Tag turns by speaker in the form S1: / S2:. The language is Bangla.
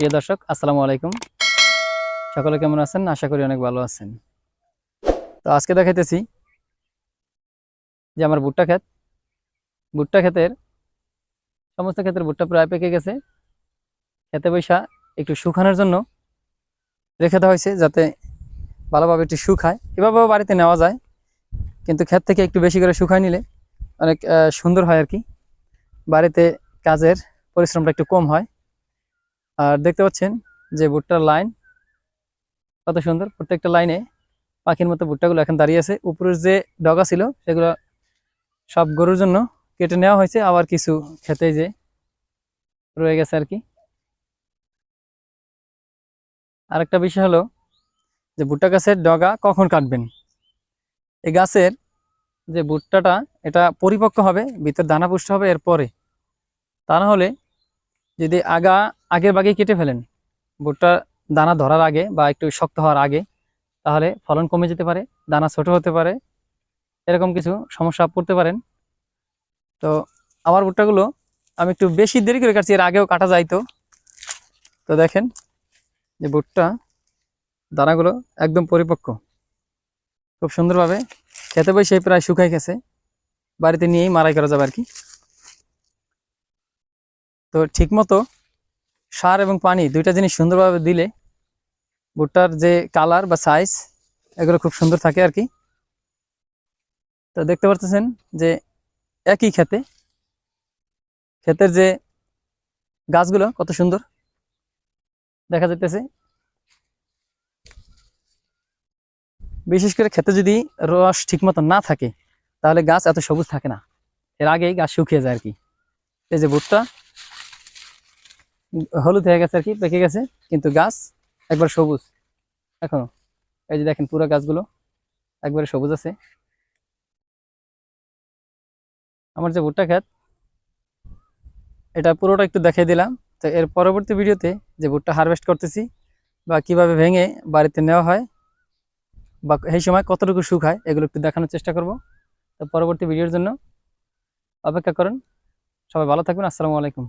S1: প্রিয় দর্শক, আসসালামু আলাইকুম। সকলে কেমন আছেন? আশা করি অনেক ভালো আছেন। তো আজকে দেখাইতেছি যে আমার ভুট্টা ক্ষেত। ভুট্টা ক্ষেতের সমস্ত ক্ষেতের ভুট্টা প্রায় পেকে গেছে। খেতে বৈশা একটু শুকানোর জন্য রেখে দেওয়া হয়েছে যাতে ভালোভাবে একটু শুকায়। এভাবেও বাড়িতে নেওয়া যায়, কিন্তু ক্ষেত থেকে একটু বেশি করে শুকায় নিলে অনেক সুন্দর হয় আর কি। বাড়িতে কাজের পরিশ্রমটা একটু কম হয়। আর দেখতে পাচ্ছেন যে ভুট্টার লাইন কত সুন্দর। প্রত্যেকটা লাইনে পাখির মতো ভুট্টাগুলো এখন দাঁড়িয়ে আছে। উপরের যে ডগা ছিল, সেগুলো সব গরুর জন্য কেটে নেওয়া হয়েছে। আবার কিছু খেতে যে রয়ে গেছে আর কি। আরেকটা বিষয় হলো যে ভুট্টা গাছের ডগা কখন কাটবেন? এই গাছের যে ভুট্টাটা, এটা পরিপক্ক হবে, ভিতর দানা পুষ্ট হবে এরপরে। তা না হলে যদি আগা আগের বাগে কেটে ফেলেন। ভুট্টা দানা ধরার আগে বা একটু শক্ত হওয়ার আগে তাহলে ফলন কমে যেতে পারে, দানা ছোট হতে পারে, এরকম কিছু সমস্যা পড়তে পারেন। তো আমার ভুট্টাগুলো আমি একটু বেশি দেরি করে কাটছি, এর আগেও কাটা যাইতো। তো দেখেন, যে ভুট্টা দানাগুলো একদম পরিপক্ক। খুব সুন্দরভাবে খেতে বসে প্রায় শুকাই গেছে। বাড়িতে নিয়েই মারাই করা যাবে আর কি। তো ঠিকমতো সার এবং পানি দুইটা জিনিস সুন্দরভাবে দিলে ভুট্টার যে কালার বা সাইজ এগুলো খুব সুন্দর থাকে আর কি। তো দেখতে পারতেছেন যে একই খেতে ক্ষেতের যে গাছগুলো কত সুন্দর দেখা যাইতেছে। বিশেষ করে খেতে যদি রস ঠিকমতো না থাকে, তাহলে গাছ এত সবুজ থাকে না। এর আগেই গাছ শুকিয়ে যায় আর কি। এই যে ভুট্টা হলুদ হয়ে গেছে আর কি, পেকে গেছে। কিন্তু গাছ একবার সবুজ। এখনও। এই যে দেখেন পুরো গাছগুলো একবারে সবুজ আছে। আমার যে ভুট্টা ক্ষেত, এটা পুরোটা একটু দেখিয়ে দিলাম। তো এর পরবর্তী ভিডিওতে যে ভুট্টা হারভেস্ট করতেছি, বা কীভাবে ভেঙে বাড়িতে নেওয়া হয়, বা এই সময় কতটুকু শুকায় এগুলো একটু দেখানোর চেষ্টা করব। তো পরবর্তী ভিডিওর জন্য অপেক্ষা করেন। সবাই ভালো থাকবেন। আসসালামু আলাইকুম।